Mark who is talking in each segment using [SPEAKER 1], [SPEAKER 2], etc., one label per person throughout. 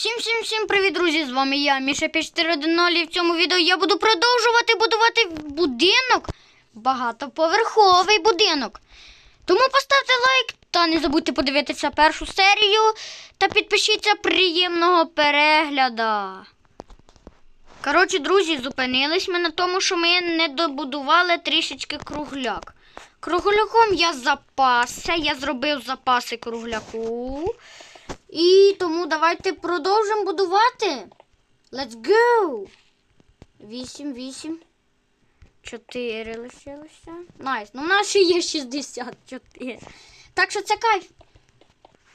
[SPEAKER 1] Всім всім всім привіт, друзі! З вами я, Міша 540 і в цьому відео я буду продовжувати будувати будинок. Багатоповерховий будинок. Тому поставте лайк та не забудьте подивитися першу серію та підпишіться приємного перегляда. Коротше, друзі, зупинились ми на тому, що ми не добудували трішечки кругляк. Кругляком я запасся, я зробив запаси кругляку. І тому давайте продовжимо будувати. Let's go! 8, 8. 4 лишилося. Найс. Ну, в нас ще є 64. Так що це кайф.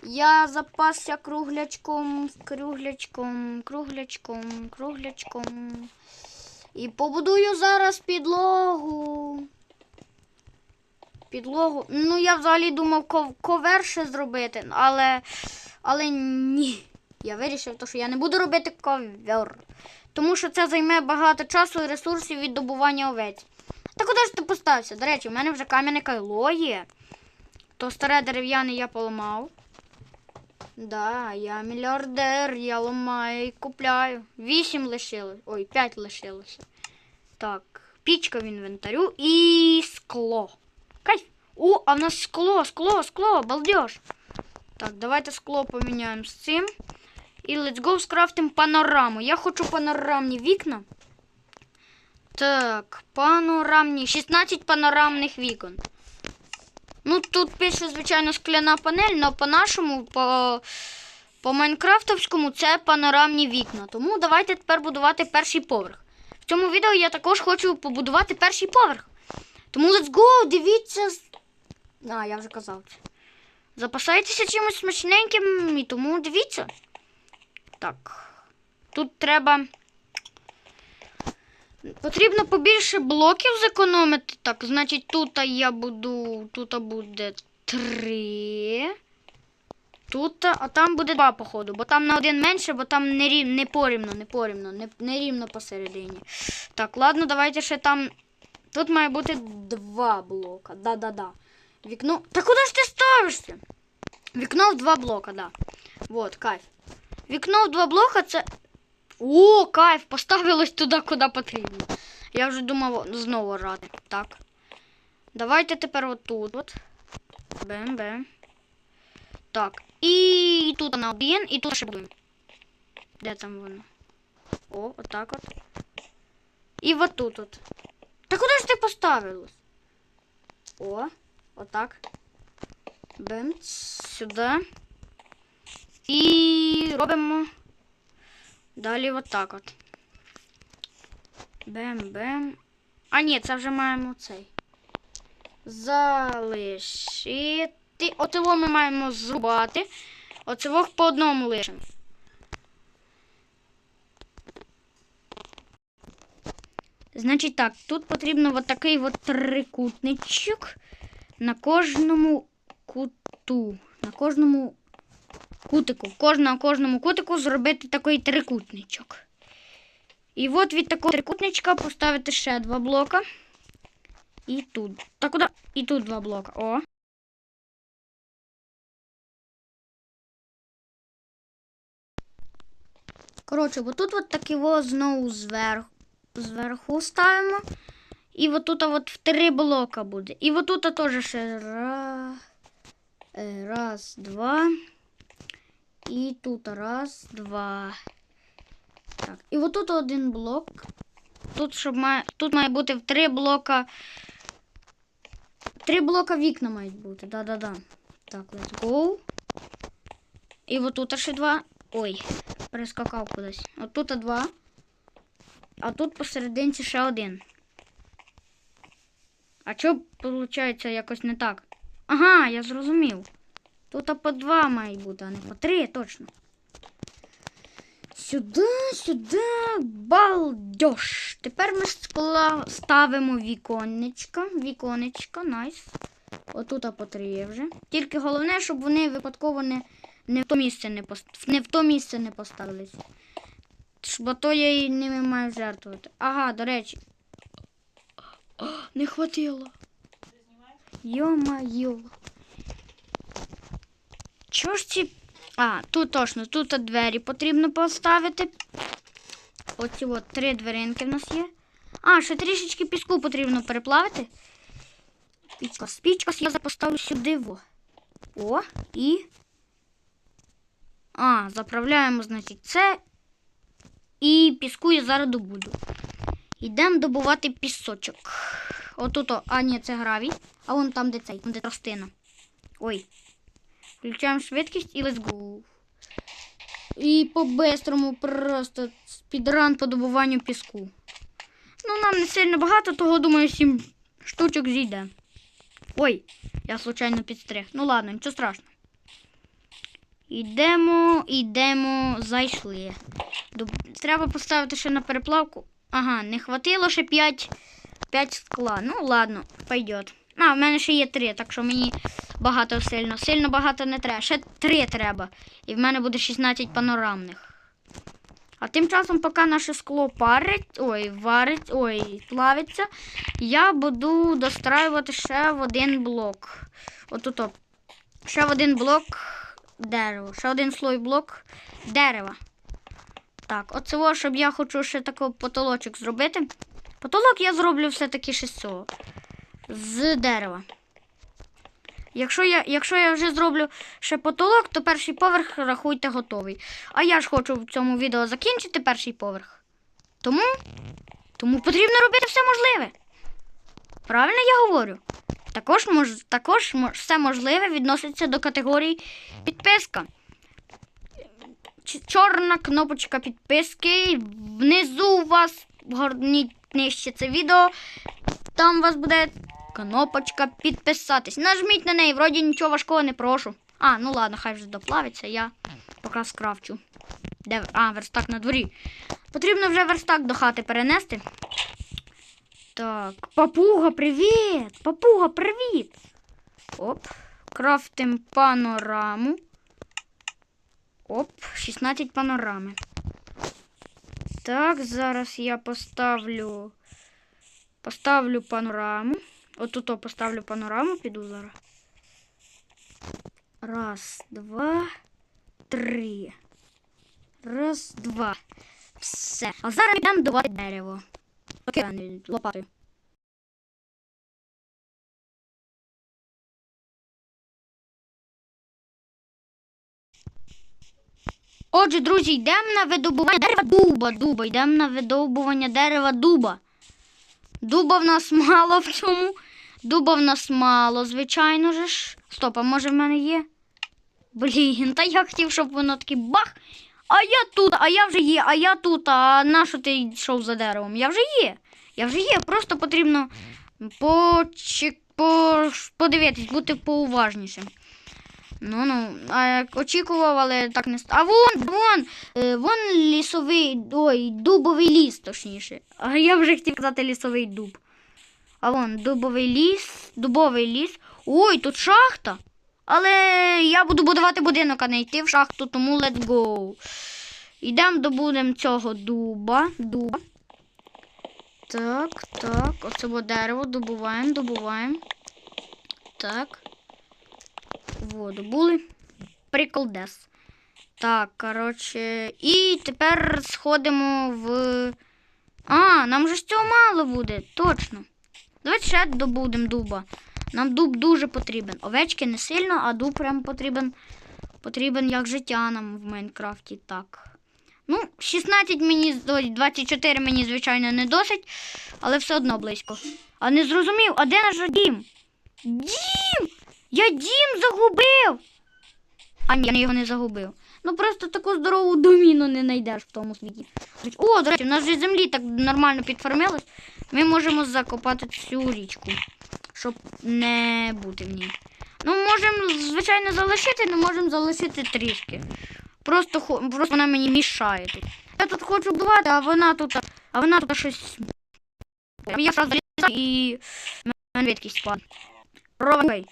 [SPEAKER 1] Я запасся круглячком, круглячком, круглячком, круглячком. І побудую зараз підлогу. Підлогу. Ну, я взагалі думав ков- ковер ще зробити, але. Але ні. Я вирішив, що я не буду робити ковер. Тому що це займе багато часу і ресурсів від добування овець. Та куди ж ти постався? До речі, в мене вже кам'яне кайло є. То старе дерев'яне я поламав. Да, я мільярдер, я ламаю і купляю. Вісім лишилось. Ой, п'ять лишилося. Так, пічка в інвентарю і скло. Кайф. О, а в нас скло, скло, скло, балдеж. Так, давайте скло поміняємо з цим. І let's go скрафтимо панораму. Я хочу панорамні вікна. Так, панорамні. 16 панорамних вікон. Ну, тут пише, звичайно, скляна панель, але по-нашому, по, по майнкрафтовському це панорамні вікна. Тому давайте тепер будувати перший поверх. В цьому відео я також хочу побудувати перший поверх. Тому let's go, дивіться. А, я вже казав це. Запасайтеся чимось смачненьким і тому дивіться. Так. Тут треба. Потрібно побільше блоків зекономити. Так, значить, тут я буду. Тут буде три. Тут, а там буде два, походу, бо там на один менше, бо там не, рів, не порівно, не порівно, не, не рівно посередині. Так, ладно, давайте ще там. Тут має бути два блока. Да-да-да. Вікно. Та куди ж ти ставишся? Вікно в два блока, да. Вот, кайф. Вікно в два блока це. О, кайф! Поставилось туди, куди потрібно. Я вже думав знову рати. Так. Давайте тепер отут. От. Бем-бем. Так. І тут на один, і тут ще будуємо. Де там воно? О, отак от. І от тут от. Та куди ж ти поставилось? О, отак. Бем, сюди. І робимо далі отак от. Бем-бем. А ні, це вже маємо цей. Залишити. Отиво ми маємо зрубати. Оцевох по одному лишимо. Значить так, тут потрібно от такий от трикутничок на кожному куту. На кожному кутику. Кож, на кожному кутику зробити такий трикутничок. І от від такого трикутничка поставити ще два блока. І тут. Та куди? І тут два блока. О. Коротше, бо тут от такі знову зверху, зверху ставимо. І от тут от в три блока буде. І от тут теж ще раз, раз, два. І тут раз, два. Так. І от тут один блок. Тут, щоб має, тут має бути в три блока. Три блока вікна мають бути. Да-да-да. Так, let's go. І от тут ще два. Ой, перескакав кудись. От тут два. А тут посерединці ще один. А що виходить якось не так? Ага, я зрозумів. Тут по два має бути, а не по три, точно. Сюди, сюди, балдеж. Тепер ми скла... ставимо віконечка. Віконечка, найс. Отут по три є вже. Тільки головне, щоб вони випадково не, не, в, то місце не, пост... не в то місце не поставились. Бо то я і ними маю жертвувати. Ага, до речі. О, не хватило. Йо-майо. Чого ж ці А, тут точно, тут двері потрібно поставити. Оці от три дверинки в нас є. А, ще трішечки піску потрібно переплавити. Спічка, спічка, я поставлю сюди. Во. О, і. А, заправляємо, значить, це. І піску я зараз добуду. Йдемо добувати пісочок. Отут, о, а ні, це гравій. А вон там, де цей, де тростина. Ой. Включаємо швидкість і let's go. І по-бистрому просто спідран по добуванню піску. Ну, нам не сильно багато, того, думаю, 7 штучок зійде. Ой, я случайно підстриг. Ну ладно, нічого страшного. Йдемо, йдемо, зайшли. Треба поставити ще на переплавку. Ага, не хватило ще 5, 5 скла. Ну, ладно, пойдет. А, в мене ще є 3, так що мені багато сильно. Сильно багато не треба. Ще 3 треба. І в мене буде 16 панорамних. А тим часом, поки наше скло парить, ой, варить, ой, плавиться, я буду достраювати ще в один блок. Отут. -от. Ще в один блок дерева. Ще один слой блок дерева. Так, оце, щоб я хочу ще такий потолочок зробити. Потолок я зроблю все-таки ще з цього. З дерева. Якщо я, якщо я вже зроблю ще потолок, то перший поверх рахуйте готовий. А я ж хочу в цьому відео закінчити перший поверх. Тому, тому потрібно робити все можливе. Правильно я говорю? Також, мож, також мож- все можливе відноситься до категорії підписка. Чорна кнопочка підписки. Внизу у вас нижче це відео. Там у вас буде кнопочка підписатись. Нажміть на неї, вроді нічого важкого не прошу. А, ну ладно, хай вже доплавиться, я поки скрафчу. Де... А, верстак на дворі. Потрібно вже верстак до хати перенести. Так, папуга, привіт! Папуга, привіт! Оп. Крафтим панораму. Оп, 16 панорами. Так, зараз я поставлю. Поставлю панораму. Отут -от поставлю панораму, піду зараз. Раз, два, три. Раз, два. Все. А зараз йдемо добувати дерево. Окей, лопатою. Отже, друзі, йдемо на видобування дерева дуба. Дуба. Йдемо на видобування дерева дуба. Дуба в нас мало в цьому. Дуба в нас мало, звичайно же ж. Стоп, а може в мене є? Блін, та я хотів, щоб воно таке бах. А я тут, а я вже є, а я тут, а на що ти йшов за деревом? Я вже є. Я вже є. Просто потрібно по... подивитись, бути поуважнішим. Ну ну, а як очікував, але так не стало. А вон, вон, е, вон лісовий, ой, дубовий ліс, точніше. А я вже хотів казати лісовий дуб. А вон дубовий ліс, дубовий ліс. Ой, тут шахта. Але я буду будувати будинок, а не йти в шахту, тому let's go. Йдемо добудемо цього дуба. Дуба. Так, так. Оце бо дерево добуваємо, добуваємо. Так. Воду були. Приколдес. Так, коротше. І тепер сходимо в. А, нам же цього мало буде, точно. Давайте ще добудемо дуба. Нам дуб дуже потрібен. Овечки не сильно, а дуб прям потрібен. Потрібен як життя нам в Майнкрафті. Так. Ну, 16 мені, ой, 24 мені, звичайно, не досить, але все одно близько. А не зрозумів, а де наш дім? Дім! Я дім загубив! А ні, я його не загубив. Ну просто таку здорову доміну не знайдеш в тому світі. О, до речі, в нас вже землі так нормально підформилось. Ми можемо закопати всю річку, щоб не бути в ній. Ну, можемо, звичайно, залишити, але можемо залишити трішки. Просто, просто вона мені мішає тут. Я тут хочу будувати, а вона тут, а вона тут щось. Я сразу залізаю і мене відкість спад. Корова.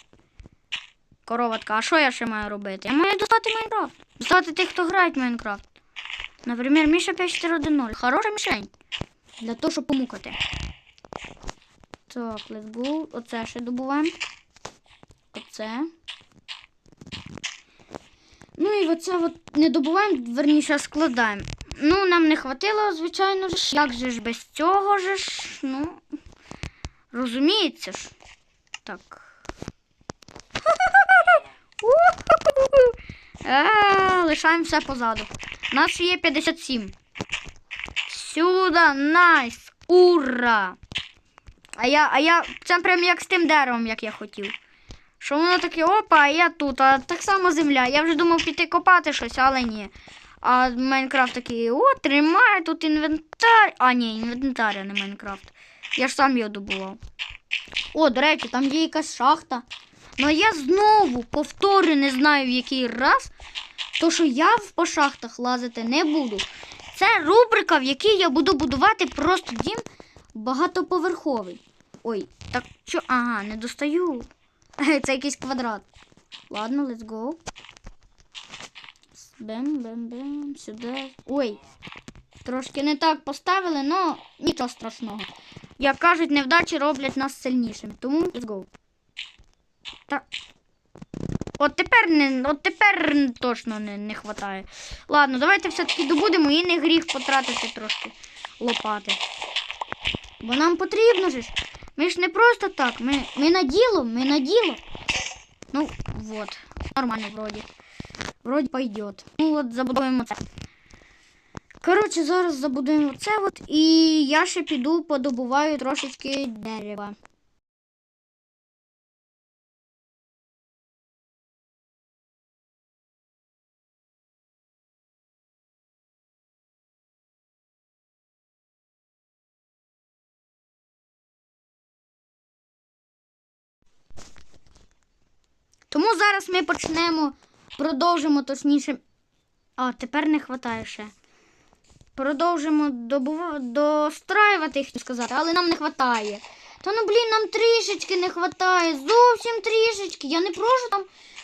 [SPEAKER 1] Короватка, а що я ще маю робити? Я маю достати Майнкрафт. Достати тих, хто грає в Майнкрафт. Наприклад, Міша 5410. Хороша мішень. Для того, щоб помукати. Так, let's go. Оце ще добуваємо. Оце. Ну і оце от не добуваємо, верніше складаємо. Ну, нам не хватило, звичайно ж. Як же ж без цього ж? Ну, розуміється ж. Так. А, Лишаємо все позаду. У нас є 57. Сюди, найс! Ура! А я, а я, це прям як з тим деревом, як я хотів. Що воно таке, опа, а я тут, а так само земля. Я вже думав піти копати щось, але ні. А Майнкрафт такий, о, тримай тут інвентар. А, ні, інвентар, а не Майнкрафт. Я ж сам його добував. О, до речі, там є якась шахта. Ну а я знову повторю, не знаю в який раз, то що я по шахтах лазити не буду. Це рубрика, в якій я буду будувати просто дім багатоповерховий. Ой, так що. Ага, не достаю. Це якийсь квадрат. Ладно, let's go. Бем, бем, бем, сюди. Ой. Трошки не так поставили, але нічого страшного. Як кажуть, невдачі роблять нас сильнішими. Тому let's go. Так. От тепер не, от тепер точно не, не хватає. Ладно, давайте все-таки добудемо і не гріх потратити трошки лопати. Бо нам потрібно же. Ми ж не просто так. Ми, ми на діло, ми на діло. Ну, вот. Нормально вроді. Вроді пойдет. Ну от забудуємо це. Коротше, зараз забудуємо це от. І я ще піду подобуваю трошечки дерева. Тому зараз ми почнемо, продовжимо точніше. А, тепер не вистачає ще. Продовжимо добува... достраювати, хотів сказати, але нам не вистачає. Та ну блін, нам трішечки не вистачає. Зовсім трішечки. Я не прошу там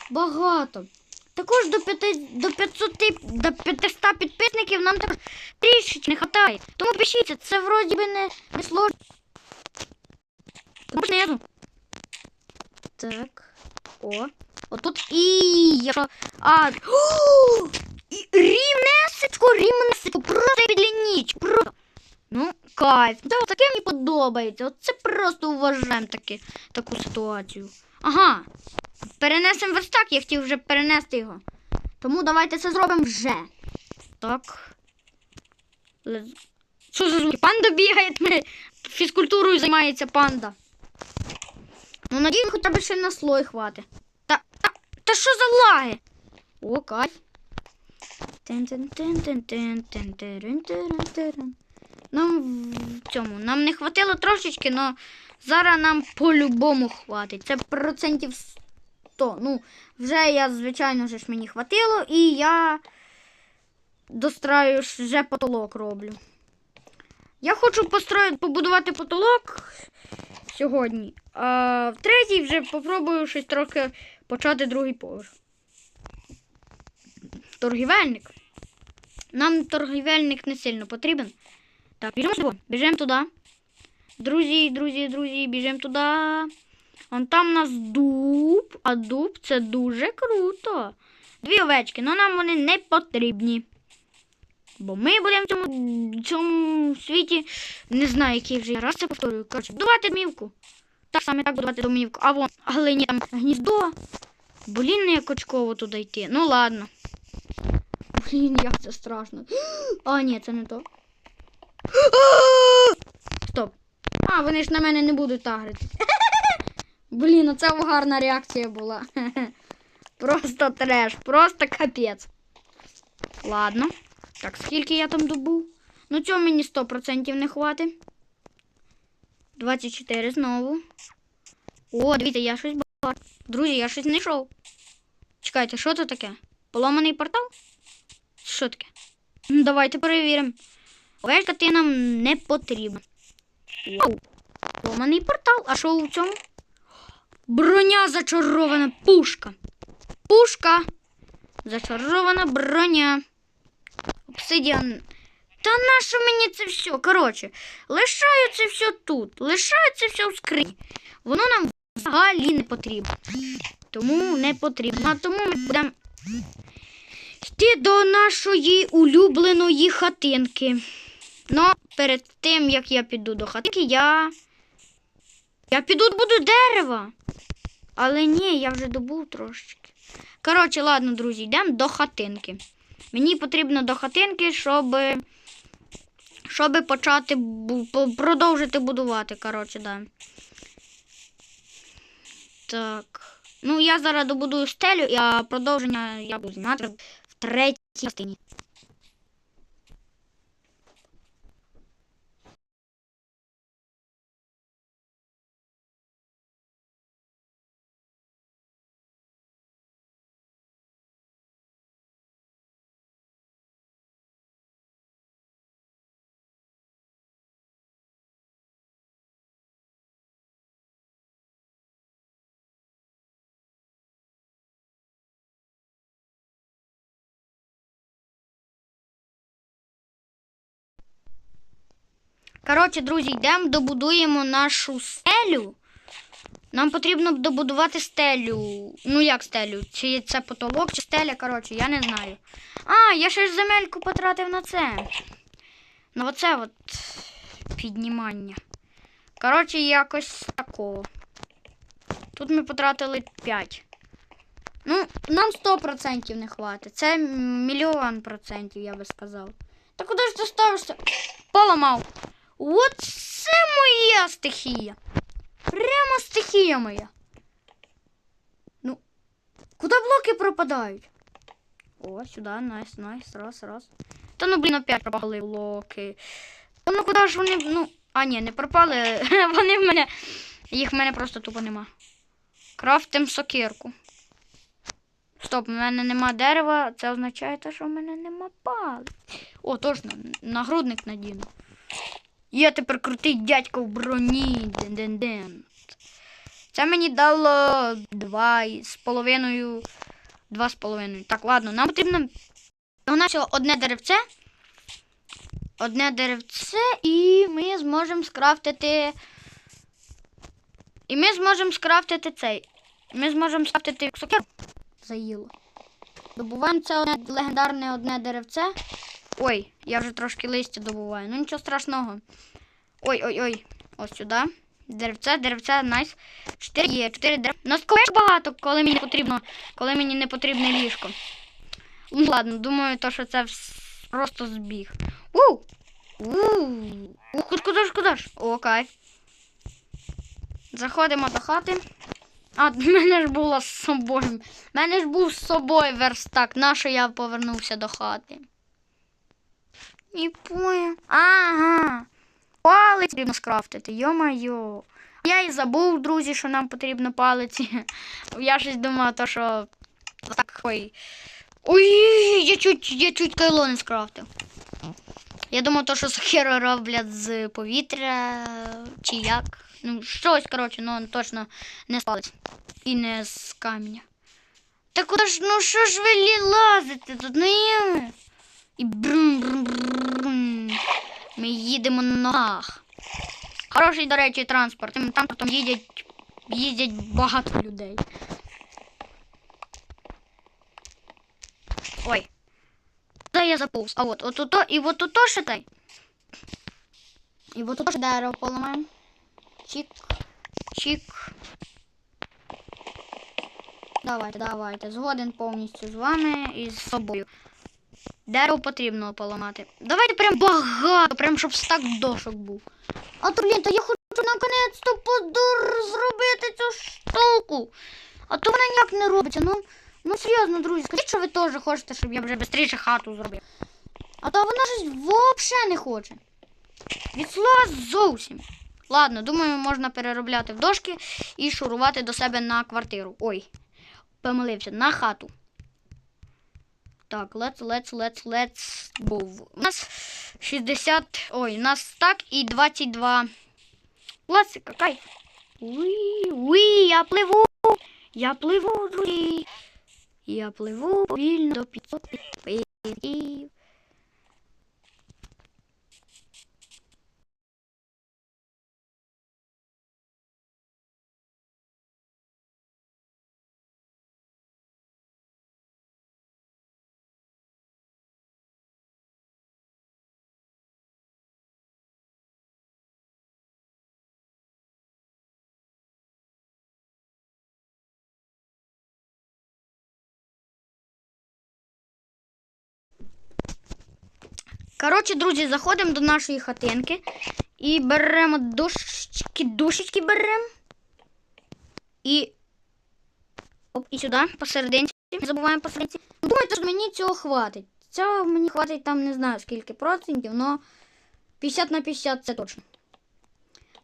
[SPEAKER 1] багато. Також до, п'яти, до 500 до 500 підписників нам також трішечки не вистачає. Тому пишіться, це вроді би не, не сложно. Так. О. Отут і якщо. А. О! Рівнесечко, рівнесечко, просто під. Просто. Ну, кайф. Це таке мені подобається. Оце просто вважаємо таки, таку ситуацію. Ага. Перенесемо верстак, я хотів вже перенести його. Тому давайте це зробимо вже. Так. Що за звуки? Панда бігає, фізкультурою займається панда. Ну, надію, хоча б ще на слой хватить. Та та, та що за лаги? О, кайф. Нам ну, в цьому. Нам не хватило трошечки, але зараз нам по-любому хватить. Це процентів 100. Ну, вже я, звичайно, ж мені хватило, і я достраю вже потолок роблю. Я хочу построїти, побудувати потолок сьогодні. А в третій вже попробую щось трохи почати другий поверх. Торгівельник. Нам торгівельник не сильно потрібен. Так, біжимо сюди. Біжимо туди. Друзі, друзі, друзі, біжимо туди. Вон там у нас дуб, а дуб це дуже круто. Дві овечки, але нам вони не потрібні. Бо ми будемо в цьому, цьому світі, не знаю, який вже я раз це повторюю. Коротше, будувати домівку. Так саме так будувати домівку. А вон, глині там гніздо. Блін, ну, як очково туди йти. Ну ладно. Блін, як це страшно. А, ні, це не то. Стоп. А, вони ж на мене не будуть агрити. Блін, оце гарна реакція була. Просто треш, просто капець. Ладно. Так, скільки я там добув? Ну, цього мені 100% не хватить. 24 знову. О, дивіться, я щось бачу. Друзі, я щось знайшов. Чекайте, що це таке? Поломаний портал? Що таке? Ну, Давайте перевіримо. Овечка ти нам не потрібна. Вау. Поломаний портал. А що у цьому? Броня зачарована пушка. Пушка. Зачарована броня. Обсидіан. Та нащо мені це все? Коротше, лишаю це все тут. Лишаю це все в скрині. Воно нам взагалі не потрібно. Тому не потрібно. А тому ми будемо йти до нашої улюбленої хатинки. Ну, перед тим, як я піду до хатинки, я. Я піду буду дерева. Але ні, я вже добув трошечки. Коротше, ладно, друзі, йдемо до хатинки. Мені потрібно до хатинки, щоб. Щоб почати продовжити будувати. Коротше, да. Так. Ну, я зараз добудую стелю, а продовження я буду знати в третій частині. Коротше, друзі, йдемо, добудуємо нашу стелю. Нам потрібно добудувати стелю. Ну, як стелю? Чи це потолок, чи стеля, коротше, я не знаю. А, я ще ж земельку потратив на це. На оце от піднімання. Коротше, якось такого. Тут ми потратили 5. Ну, нам 100% не хватить. Це мільйон процентів, я би сказав. Та куди ж ти ставишся? Поламав. Оце моя стихія. Прямо стихія моя. Ну, куди блоки пропадають? О, сюди, найс, найс, раз, раз. Та ну, блін, опять пропали блоки. Та ну куди ж вони. Ну. А, ні, не пропали. Вони в мене. Їх в мене просто тупо нема. Крафтим сокирку. Стоп, в мене нема дерева, це означає, те, що в мене нема палиць. О, точно, нагрудник надіну. Я тепер крутий дядько в броні. Ден-ден-ден. Це мені дало два з половиною. Два з половиною. Так, ладно, нам потрібно. У нас одне деревце. Одне деревце, і ми зможемо скрафтити. І ми зможемо скрафтити цей. Ми зможемо скрафтити сокиру. Заїло. Добуваємо це легендарне одне деревце. Ой, я вже трошки листя добуваю. Ну нічого страшного. Ой-ой-ой. Ось сюди. Деревце, деревце, найс. Чотири є, чотири дерев. У нас колеш багато, коли мені потрібно, коли мені не потрібне ліжко. Ну ладно, думаю, то, що це просто збіг. У! У! Ух, куди ж, куди ж? О, кайф. Заходимо до хати. А, в мене ж було з собою. В мене ж був з собою верстак. Нащо я повернувся до хати? Не понял. Ага. Палець потрібно скрафтити, йо-майо. Я і забув, друзі, що нам потрібно палиці. Я щось думав, то що. Так, ой. Ой, я чуть, я чуть кайло не скрафтив. Я думав, то, що сухіро роблять з повітря чи як. Ну, щось, коротше, ну точно не з палець. І не з каменя. Та куди ж, ну що ж ви лазите тут? Ну є. І брум брум брум. Ми їдемо на ногах. Хороший, до речі, транспорт. Тим транспортом їздять, їздять багато людей. Ой. Куди я заповз? А от, от ото, і от ото ще тай. І от ото ще дерево поламаємо. Чик. Чик. Давайте, давайте. Згоден повністю з вами і з собою. Дерево потрібно поламати. Давайте прям багато, прям щоб стак дошок був. А то, блін, та я хочу наконець-то подур зробити цю штуку. А то вона ніяк не робиться. Ну, ну серйозно, друзі, скажіть, що ви теж хочете, щоб я вже швидше хату зробив. А то вона щось взагалі не хоче. Від слова зовсім. Ладно, думаю, можна переробляти в дошки і шурувати до себе на квартиру. Ой, помилився, на хату. Так, let's, let's, let's, let's go. У нас 60, ой, у нас так і 22. Класика, кайф. Уи, уи, я пливу. Я пливу, друзі. Я пливу повільно до 500 підписів. Коротше, друзі, заходимо до нашої хатинки і беремо душечки, душечки беремо. І. Оп, і сюди, посерединці. Не забуваємо посерединці. Думаю, що мені цього хватить. Цього мені хватить там не знаю скільки процентів, але 50 на 50 це точно.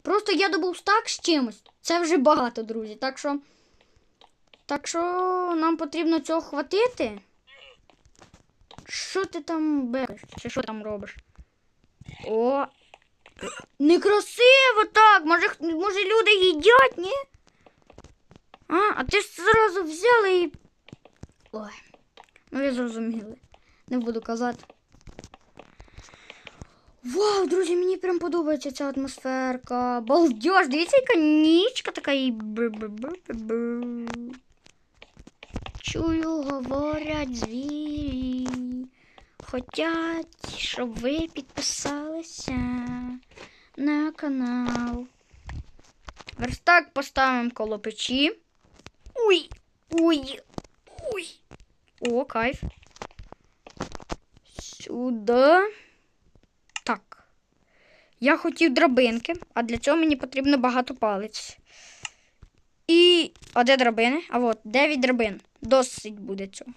[SPEAKER 1] Просто я добув стак з чимось. Це вже багато, друзі. Так що. Так що нам потрібно цього хватити. Що ти там береш? Чи що там робиш? О. Некрасиво так. Може, може люди їдять, ні? А, а ти ж зразу взяли і. Ой. Ну ви зрозуміли. Не буду казати. Вау, друзі, мені прям подобається ця атмосферка. Балдеж, дивіться, яка нічка така і. Чую, говорять звірі. Хотять, щоб ви підписалися на канал. Верстак поставимо коло печі. Уй! Уй! Уй! О, кайф. Сюди. Так. Я хотів драбинки, а для цього мені потрібно багато палець. І. А де драбини? А от, 9 драбин. Досить буде цього.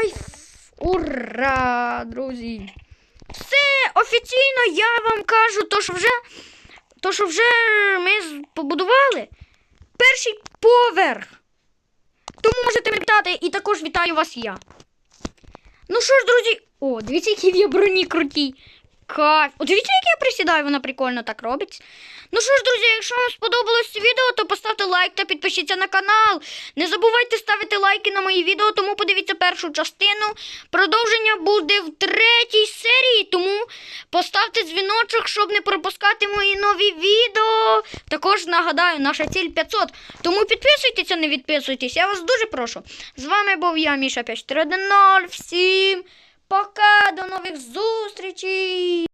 [SPEAKER 1] Кайф! Ура, друзі! Все, офіційно я вам кажу, то що вже, то, що вже ми побудували перший поверх. Тому можете вітати і також вітаю вас я. Ну що ж, друзі. О, дивіться, які в броні круті. Кайф. О, дивіться, як я присідаю, вона прикольно так робить. Ну що ж, друзі, якщо вам сподобалось відео, то поставте лайк та підпишіться на канал. Не забувайте ставити лайки на мої відео, тому подивіться першу частину. Продовження буде в третій серії, тому поставте дзвіночок, щоб не пропускати мої нові відео. Також нагадаю, наша ціль 500. Тому підписуйтеся, не відписуйтесь. Я вас дуже прошу. З вами був я, Міша 5410. Всім пока, до нових зустрічей!